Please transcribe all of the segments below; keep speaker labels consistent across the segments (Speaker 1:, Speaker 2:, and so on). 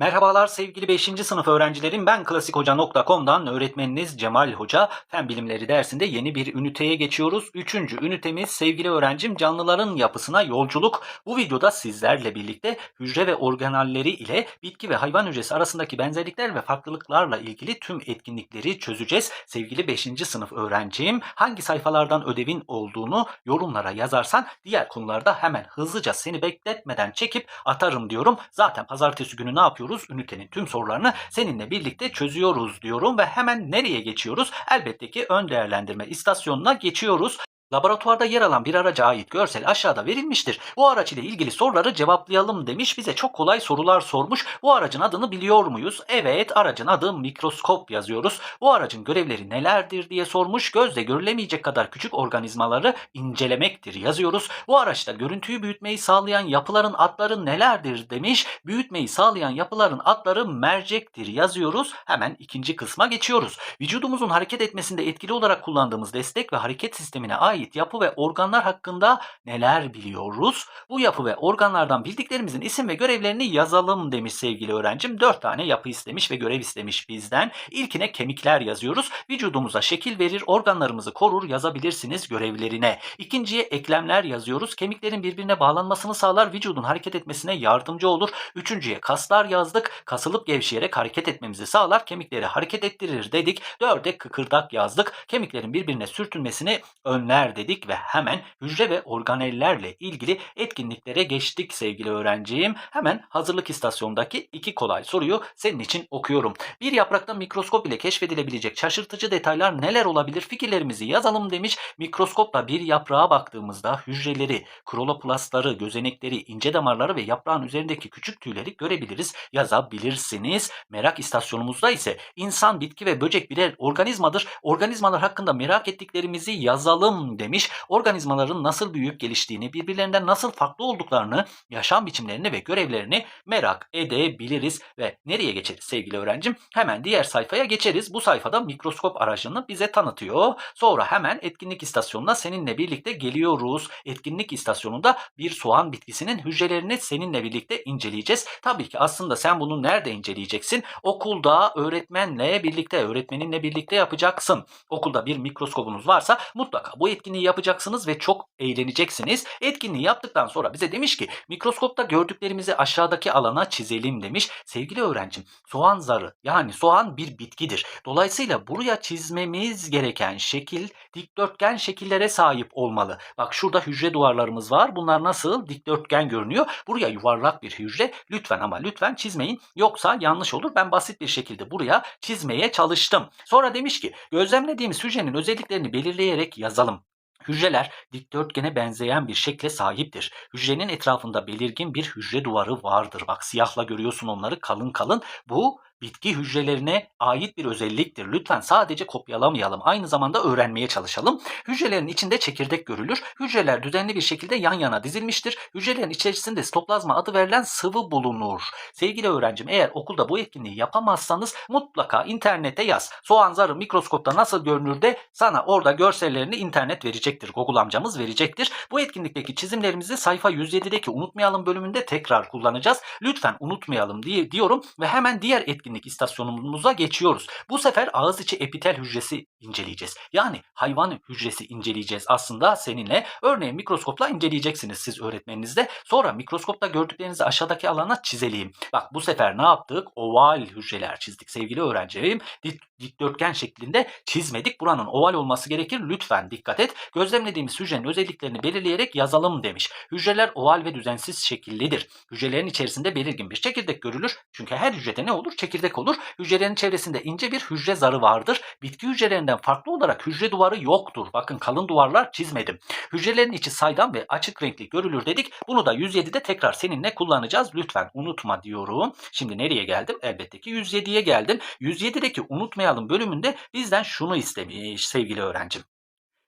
Speaker 1: Merhabalar sevgili 5. sınıf öğrencilerim. Ben klasikhoca.com'dan öğretmeniniz Cemal Hoca. Fen bilimleri dersinde yeni bir üniteye geçiyoruz. Üçüncü ünitemiz sevgili öğrencim canlıların yapısına yolculuk. Bu videoda sizlerle birlikte hücre ve organelleri ile bitki ve hayvan hücresi arasındaki benzerlikler ve farklılıklarla ilgili tüm etkinlikleri çözeceğiz. Sevgili 5. sınıf öğrencim hangi sayfalardan ödevin olduğunu yorumlara yazarsan diğer konularda hemen hızlıca seni bekletmeden çekip atarım diyorum. Zaten pazartesi günü ne yapıyoruz? Ünitenin tüm sorularını seninle birlikte çözüyoruz diyorum ve hemen nereye geçiyoruz? Elbette ki ön değerlendirme istasyonuna geçiyoruz. Laboratuvarda yer alan bir araca ait görsel aşağıda verilmiştir. Bu araç ile ilgili soruları cevaplayalım demiş. Bize çok kolay sorular sormuş. Bu aracın adını biliyor muyuz? Evet, aracın adı mikroskop yazıyoruz. Bu aracın görevleri nelerdir diye sormuş. Gözle görülemeyecek kadar küçük organizmaları incelemektir yazıyoruz. Bu araçta görüntüyü büyütmeyi sağlayan yapıların adları nelerdir demiş. Büyütmeyi sağlayan yapıların adları mercektir yazıyoruz. Hemen ikinci kısma geçiyoruz. Vücudumuzun hareket etmesinde etkili olarak kullandığımız destek ve hareket sistemine ait yapı ve organlar hakkında neler biliyoruz? Bu yapı ve organlardan bildiklerimizin isim ve görevlerini yazalım demiş sevgili öğrencim. Dört tane yapı istemiş ve görev istemiş bizden. İlkine kemikler yazıyoruz. Vücudumuza şekil verir, organlarımızı korur yazabilirsiniz görevlerine. İkinciye eklemler yazıyoruz. Kemiklerin birbirine bağlanmasını sağlar, vücudun hareket etmesine yardımcı olur. Üçüncüye kaslar yazdık. Kasılıp gevşeyerek hareket etmemizi sağlar, kemikleri hareket ettirir dedik. Dörde kıkırdak yazdık. Kemiklerin birbirine sürtünmesini önler dedik ve hemen hücre ve organellerle ilgili etkinliklere geçtik sevgili öğrencim. Hemen hazırlık istasyonundaki iki kolay soruyu senin için okuyorum. Bir yaprakta mikroskop ile keşfedilebilecek şaşırtıcı detaylar neler olabilir fikirlerimizi yazalım demiş. Mikroskopla bir yaprağa baktığımızda hücreleri, kloroplastları, gözenekleri, ince damarları ve yaprağın üzerindeki küçük tüyleri görebiliriz, yazabilirsiniz. Merak istasyonumuzda ise insan, bitki ve böcek birer organizmadır. Organizmalar hakkında merak ettiklerimizi yazalım demiş. Organizmaların nasıl büyüyüp geliştiğini, birbirlerinden nasıl farklı olduklarını, yaşam biçimlerini ve görevlerini merak edebiliriz. Ve nereye geçeriz sevgili öğrencim? Hemen diğer sayfaya geçeriz. Bu sayfada mikroskop aracını bize tanıtıyor. Sonra hemen etkinlik istasyonuna seninle birlikte geliyoruz. Etkinlik istasyonunda bir soğan bitkisinin hücrelerini seninle birlikte inceleyeceğiz. Tabii ki aslında sen bunu nerede inceleyeceksin? Okulda öğretmenle birlikte, öğretmeninle birlikte yapacaksın. Okulda bir mikroskopunuz varsa mutlaka bu etkinliği yapacaksınız ve çok eğleneceksiniz. Etkinliği yaptıktan sonra bize demiş ki mikroskopta gördüklerimizi aşağıdaki alana çizelim demiş. Sevgili öğrencim soğan zarı yani soğan bir bitkidir. Dolayısıyla buraya çizmemiz gereken şekil dikdörtgen şekillere sahip olmalı. Bak şurada hücre duvarlarımız var. Bunlar nasıl? Dikdörtgen görünüyor. Buraya yuvarlak bir hücre. Lütfen ama lütfen çizmeyin. Yoksa yanlış olur. Ben basit bir şekilde buraya çizmeye çalıştım. Sonra demiş ki gözlemlediğimiz hücrenin özelliklerini belirleyerek yazalım. Hücreler dikdörtgene benzeyen bir şekle sahiptir. Hücrenin etrafında belirgin bir hücre duvarı vardır. Bak siyahla görüyorsun onları kalın kalın. Bu bitki hücrelerine ait bir özelliktir. Lütfen sadece kopyalamayalım. Aynı zamanda öğrenmeye çalışalım. Hücrelerin içinde çekirdek görülür. Hücreler düzenli bir şekilde yan yana dizilmiştir. Hücrelerin içerisinde sitoplazma adı verilen sıvı bulunur. Sevgili öğrencim eğer okulda bu etkinliği yapamazsanız mutlaka internete yaz. Soğan zarı mikroskopta nasıl görünür de sana orada görsellerini internet verecektir. Google amcamız verecektir. Bu etkinlikteki çizimlerimizi sayfa 107'deki unutmayalım bölümünde tekrar kullanacağız. Lütfen unutmayalım diye diyorum ve hemen diğer etkinlik istasyonumuza geçiyoruz. Bu sefer ağız içi epitel hücresi inceleyeceğiz. Yani hayvan hücresi inceleyeceğiz aslında seninle. Örneğin mikroskopla inceleyeceksiniz siz öğretmeninizde. Sonra mikroskopta gördüklerinizi aşağıdaki alana çizeleyim. Bak bu sefer ne yaptık? Oval hücreler çizdik sevgili öğrencilerim. Dik, dikdörtgen şeklinde çizmedik. Buranın oval olması gerekir. Lütfen dikkat et. Gözlemlediğimiz hücrenin özelliklerini belirleyerek yazalım demiş. Hücreler oval ve düzensiz şekillidir. Hücrelerin içerisinde belirgin bir çekirdek görülür. Çünkü her hücrede ne olur? Çekirdek olur. Hücrelerin çevresinde ince bir hücre zarı vardır. Bitki hücrelerinden farklı olarak hücre duvarı yoktur. Bakın kalın duvarlar çizmedim. Hücrelerin içi saydam ve açık renkli görülür dedik. Bunu da 107'de tekrar seninle kullanacağız. Lütfen unutma diyorum. Şimdi nereye geldim? Elbette ki 107'ye geldim. 107'deki unutmayalım bölümünde bizden şunu istemiş sevgili öğrencim.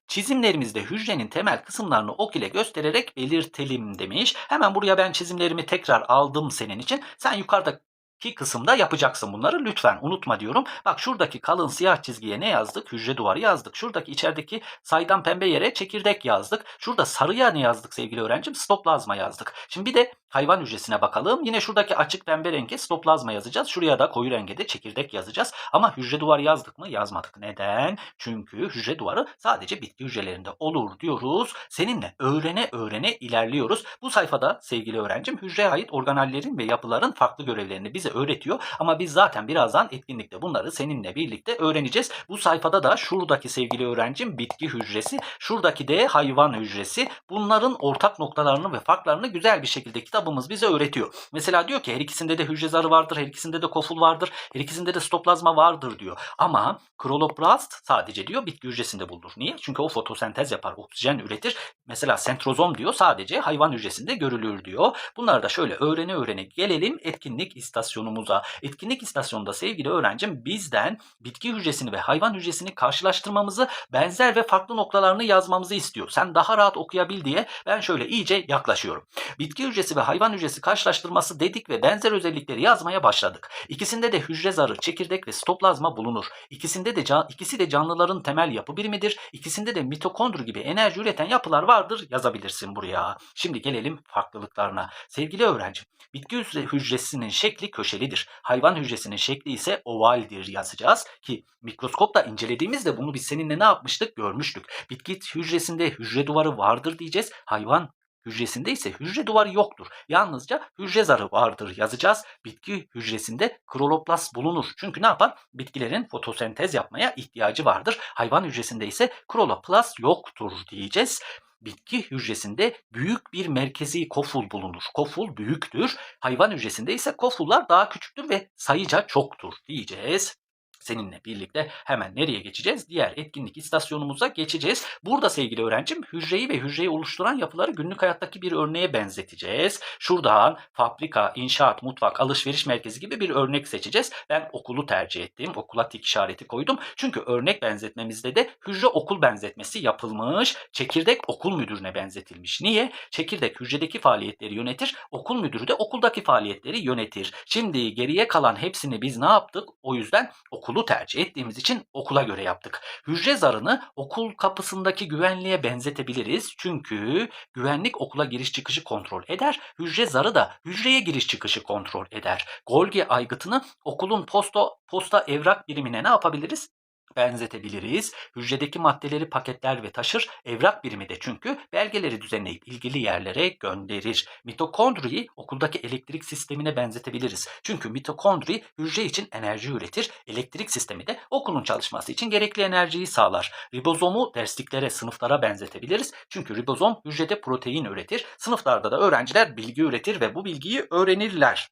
Speaker 1: Çizimlerimizde hücrenin temel kısımlarını ok ile göstererek belirtelim demiş. Hemen buraya ben çizimlerimi tekrar aldım senin için. Sen yukarıda ki kısımda yapacaksın bunları. Lütfen unutma diyorum. Bak şuradaki kalın siyah çizgiye ne yazdık? Hücre duvarı yazdık. Şuradaki içerideki saydam pembe yere çekirdek yazdık. Şurada sarıya ne yazdık sevgili öğrencim? Stoplazma yazdık. Şimdi bir de hayvan hücresine bakalım. Yine şuradaki açık pembe renge stoplazma yazacağız. Şuraya da koyu renge de çekirdek yazacağız. Ama hücre duvarı yazdık mı? Yazmadık. Neden? Çünkü hücre duvarı sadece bitki hücrelerinde olur diyoruz. Seninle öğrene öğrene ilerliyoruz. Bu sayfada sevgili öğrencim hücreye ait organellerin ve yapıların farklı görevlerini bize öğretiyor. Ama biz zaten birazdan etkinlikte bunları seninle birlikte öğreneceğiz. Bu sayfada da şuradaki sevgili öğrencim bitki hücresi, şuradaki de hayvan hücresi. Bunların ortak noktalarını ve farklarını güzel bir şekilde kitabımız bize öğretiyor. Mesela diyor ki her ikisinde de hücre zarı vardır, her ikisinde de koful vardır, her ikisinde de stoplazma vardır diyor. Ama kloroplast sadece diyor bitki hücresinde bulunur. Niye? Çünkü o fotosentez yapar, oksijen üretir. Mesela sentrozom diyor sadece hayvan hücresinde görülür diyor. Bunları da şöyle öğrene öğrene gelelim etkinlik istasyonumuza. Etkinlik istasyonunda sevgili öğrencim bizden bitki hücresini ve hayvan hücresini karşılaştırmamızı, benzer ve farklı noktalarını yazmamızı istiyor. Sen daha rahat okuyabil diye ben şöyle iyice yaklaşıyorum. Bitki hücresi ve hayvan hücresi karşılaştırması dedik ve benzer özellikleri yazmaya başladık. İkisinde de hücre zarı, çekirdek ve sitoplazma bulunur. İkisinde de can, ikisi de canlıların temel yapı birimidir. İkisinde de mitokondri gibi enerji üreten yapılar vardır yazabilirsin buraya. Şimdi gelelim farklılıklarına. Sevgili öğrencim, bitki hücre- hücresinin şekli köşelidir. Hayvan hücresinin şekli ise ovaldir yazacağız ki mikroskopla incelediğimizde bunu biz seninle ne yapmıştık görmüştük. Bitki hücresinde hücre duvarı vardır diyeceğiz. Hayvan hücresinde ise hücre duvarı yoktur. Yalnızca hücre zarı vardır yazacağız. Bitki hücresinde kloroplast bulunur. Çünkü ne yapar? Bitkilerin fotosentez yapmaya ihtiyacı vardır. Hayvan hücresinde ise kloroplast yoktur diyeceğiz. Bitki hücresinde büyük bir merkezi koful bulunur. Koful büyüktür. Hayvan hücresinde ise kofullar daha küçüktür ve sayıca çoktur diyeceğiz seninle birlikte hemen nereye geçeceğiz? Diğer etkinlik istasyonumuza geçeceğiz. Burada sevgili öğrencim hücreyi ve hücreyi oluşturan yapıları günlük hayattaki bir örneğe benzeteceğiz. Şuradan fabrika, inşaat, mutfak, alışveriş merkezi gibi bir örnek seçeceğiz. Ben okulu tercih ettim. Okula tik işareti koydum. Çünkü örnek benzetmemizde de hücre okul benzetmesi yapılmış. Çekirdek okul müdürüne benzetilmiş. Niye? Çekirdek hücredeki faaliyetleri yönetir. Okul müdürü de okuldaki faaliyetleri yönetir. Şimdi geriye kalan hepsini biz ne yaptık? O yüzden okulu tercih ettiğimiz için okula göre yaptık. Hücre zarını okul kapısındaki güvenliğe benzetebiliriz. Çünkü güvenlik okula giriş çıkışı kontrol eder. Hücre zarı da hücreye giriş çıkışı kontrol eder. Golgi aygıtını okulun posta, posta evrak birimine ne yapabiliriz? Benzetebiliriz. Hücredeki maddeleri paketler ve taşır. Evrak birimi de çünkü belgeleri düzenleyip ilgili yerlere gönderir. Mitokondriyi okuldaki elektrik sistemine benzetebiliriz. Çünkü mitokondri hücre için enerji üretir. Elektrik sistemi de okulun çalışması için gerekli enerjiyi sağlar. Ribozomu dersliklere, sınıflara benzetebiliriz. Çünkü ribozom hücrede protein üretir. Sınıflarda da öğrenciler bilgi üretir ve bu bilgiyi öğrenirler.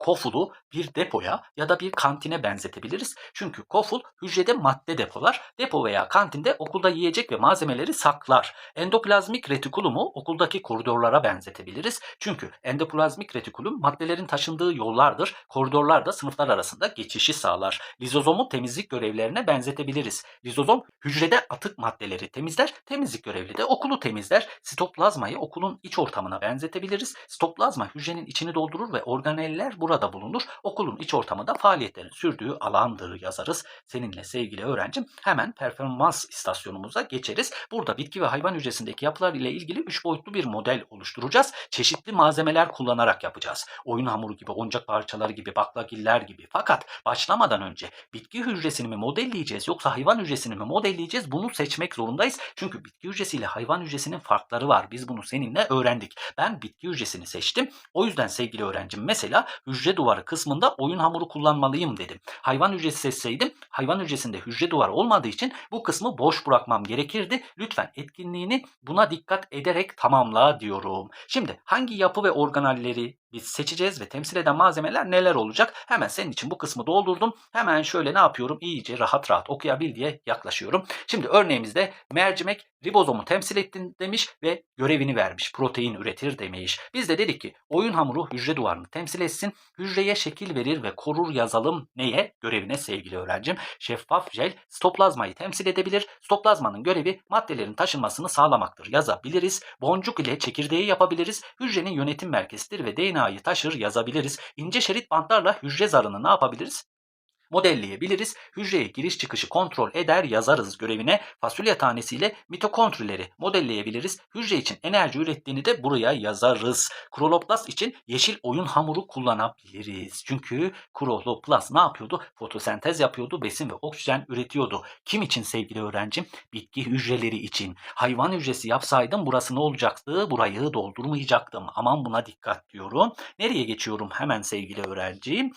Speaker 1: Kofulu bir depoya ya da bir kantine benzetebiliriz. Çünkü koful hücrede madde depolar. Depo veya kantinde okulda yiyecek ve malzemeleri saklar. Endoplazmik retikulumu okuldaki koridorlara benzetebiliriz. Çünkü endoplazmik retikulum maddelerin taşındığı yollardır. Koridorlar da sınıflar arasında geçişi sağlar. Lizozomu temizlik görevlerine benzetebiliriz. Lizozom hücrede atık maddeleri temizler. Temizlik görevli de okulu temizler. Sitoplazmayı okulun iç ortamına benzetebiliriz. Sitoplazma hücrenin içini doldurur ve organeller burada bulunur. Okulun iç ortamı da faaliyetlerin sürdüğü alandır yazarız. Seninle sevgili öğrencim hemen performans istasyonumuza geçeriz. Burada bitki ve hayvan hücresindeki yapılar ile ilgili 3 boyutlu bir model oluşturacağız. Çeşitli malzemeler kullanarak yapacağız. Oyun hamuru gibi, oyuncak parçaları gibi, baklagiller gibi. Fakat başlamadan önce bitki hücresini mi modelleyeceğiz yoksa hayvan hücresini mi modelleyeceğiz? Bunu seçmek zorundayız. Çünkü bitki hücresiyle hayvan hücresinin farkları var. Biz bunu seninle öğrendik. Ben bitki hücresini seçtim. O yüzden sevgili öğrencim mesela hücre duvarı kısmında oyun hamuru kullanmalıyım dedim. Hayvan hücresi seçseydim hayvan hücresinde hücre duvarı olmadığı için bu kısmı boş bırakmam gerekirdi. Lütfen etkinliğini buna dikkat ederek tamamla diyorum. Şimdi hangi yapı ve organelleri biz seçeceğiz ve temsil eden malzemeler neler olacak? Hemen senin için bu kısmı doldurdum. Hemen şöyle ne yapıyorum? İyice rahat rahat okuyabil diye yaklaşıyorum. Şimdi örneğimizde mercimek ribozomu temsil ettin demiş ve görevini vermiş. Protein üretir demiş. Biz de dedik ki oyun hamuru hücre duvarını temsil etsin. Hücreye şekil verir ve korur yazalım. Neye? Görevine sevgili öğrencim. Şeffaf jel stoplazmayı temsil edebilir. Stoplazmanın görevi maddelerin taşınmasını sağlamaktır. Yazabiliriz. Boncuk ile çekirdeği yapabiliriz. Hücrenin yönetim merkezidir ve DNA DNA'yı taşır yazabiliriz. İnce şerit bantlarla hücre zarını ne yapabiliriz? Modelleyebiliriz. Hücreye giriş çıkışı kontrol eder yazarız görevine. Fasulye tanesiyle mitokondrileri modelleyebiliriz. Hücre için enerji ürettiğini de buraya yazarız. Kloroplast için yeşil oyun hamuru kullanabiliriz. Çünkü kloroplast ne yapıyordu? Fotosentez yapıyordu, besin ve oksijen üretiyordu. Kim için sevgili öğrencim? Bitki hücreleri için. Hayvan hücresi yapsaydım burası ne olacaktı? Burayı doldurmayacaktım. Aman buna dikkat diyorum. Nereye geçiyorum hemen sevgili öğrencim?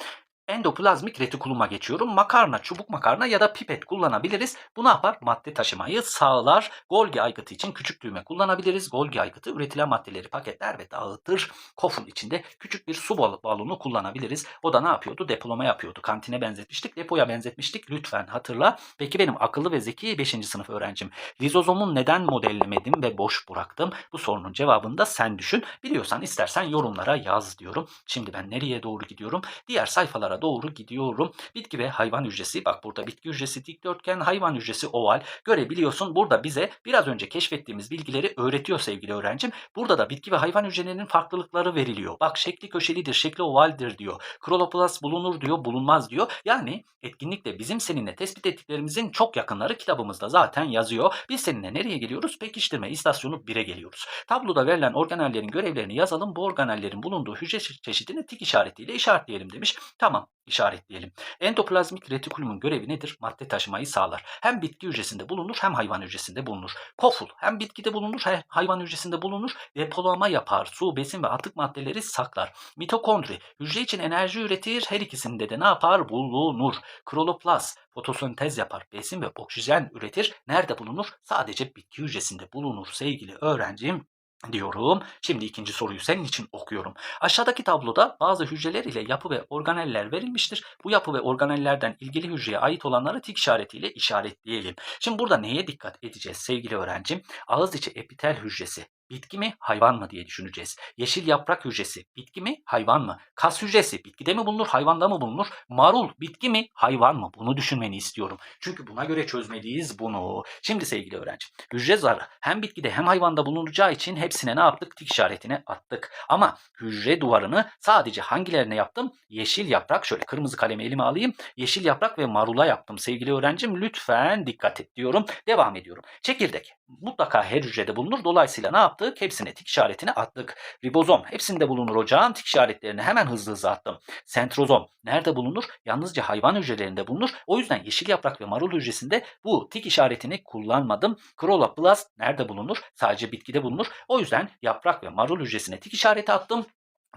Speaker 1: Endoplazmik retikuluma geçiyorum. Makarna, çubuk makarna ya da pipet kullanabiliriz. Bu ne yapar? Madde taşımayı sağlar. Golgi aygıtı için küçük düğme kullanabiliriz. Golgi aygıtı üretilen maddeleri paketler ve dağıtır. Kofun içinde küçük bir su bal- balonu kullanabiliriz. O da ne yapıyordu? Depolama yapıyordu. Kantine benzetmiştik, depoya benzetmiştik. Lütfen hatırla. Peki benim akıllı ve zeki 5. sınıf öğrencim. Lizozomu neden modellemedim ve boş bıraktım? Bu sorunun cevabını da sen düşün. Biliyorsan istersen yorumlara yaz diyorum. Şimdi ben nereye doğru gidiyorum? Diğer sayfalara doğru gidiyorum. Bitki ve hayvan hücresi. Bak burada bitki hücresi dikdörtgen, hayvan hücresi oval. Görebiliyorsun. Burada bize biraz önce keşfettiğimiz bilgileri öğretiyor sevgili öğrencim. Burada da bitki ve hayvan hücrelerinin farklılıkları veriliyor. Bak şekli köşelidir, şekli ovaldir diyor. Kloroplast bulunur diyor, bulunmaz diyor. Yani etkinlikle bizim seninle tespit ettiklerimizin çok yakınları kitabımızda zaten yazıyor. Biz seninle nereye geliyoruz? Pekiştirme istasyonu 1'e geliyoruz. Tabloda verilen organellerin görevlerini yazalım. Bu organellerin bulunduğu hücre çeşidini tik işaretiyle işaretleyelim demiş. Tamam işaretleyelim. Endoplazmik retikulumun görevi nedir? Madde taşımayı sağlar. Hem bitki hücresinde bulunur hem hayvan hücresinde bulunur. Koful hem bitkide bulunur hem hayvan hücresinde bulunur. Depolama yapar. Su, besin ve atık maddeleri saklar. Mitokondri hücre için enerji üretir. Her ikisinde de ne yapar? Bulunur. Kloroplast fotosentez yapar. Besin ve oksijen üretir. Nerede bulunur? Sadece bitki hücresinde bulunur sevgili öğrencim diyorum. Şimdi ikinci soruyu senin için okuyorum. Aşağıdaki tabloda bazı hücreler ile yapı ve organeller verilmiştir. Bu yapı ve organellerden ilgili hücreye ait olanları tik işaretiyle işaretleyelim. Şimdi burada neye dikkat edeceğiz sevgili öğrencim? Ağız içi epitel hücresi bitki mi hayvan mı diye düşüneceğiz. Yeşil yaprak hücresi bitki mi hayvan mı? Kas hücresi bitkide mi bulunur hayvanda mı bulunur? Marul bitki mi hayvan mı? Bunu düşünmeni istiyorum. Çünkü buna göre çözmeliyiz bunu. Şimdi sevgili öğrenci hücre zarı hem bitkide hem hayvanda bulunacağı için hepsine ne yaptık? Tik işaretini attık. Ama hücre duvarını sadece hangilerine yaptım? Yeşil yaprak şöyle kırmızı kalemi elime alayım. Yeşil yaprak ve marula yaptım sevgili öğrencim. Lütfen dikkat et diyorum. Devam ediyorum. Çekirdek mutlaka her hücrede bulunur. Dolayısıyla ne yaptık? Hepsine tik işaretini attık. Ribozom hepsinde bulunur hocam. Tik işaretlerini hemen hızlı hızlı attım. Sentrozom nerede bulunur? Yalnızca hayvan hücrelerinde bulunur. O yüzden yeşil yaprak ve marul hücresinde bu tik işaretini kullanmadım. Kloroplast nerede bulunur? Sadece bitkide bulunur. O yüzden yaprak ve marul hücresine tik işareti attım.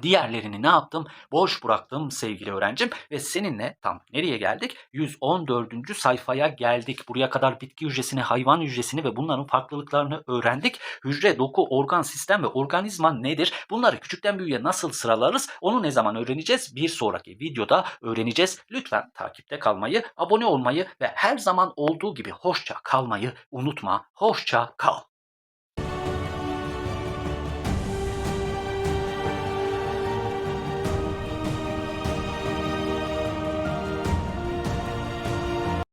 Speaker 1: Diğerlerini ne yaptım? Boş bıraktım sevgili öğrencim ve seninle tam nereye geldik? 114. sayfaya geldik. Buraya kadar bitki hücresini, hayvan hücresini ve bunların farklılıklarını öğrendik. Hücre, doku, organ, sistem ve organizma nedir? Bunları küçükten büyüğe nasıl sıralarız? Onu ne zaman öğreneceğiz? Bir sonraki videoda öğreneceğiz. Lütfen takipte kalmayı, abone olmayı ve her zaman olduğu gibi hoşça kalmayı unutma. Hoşça kal.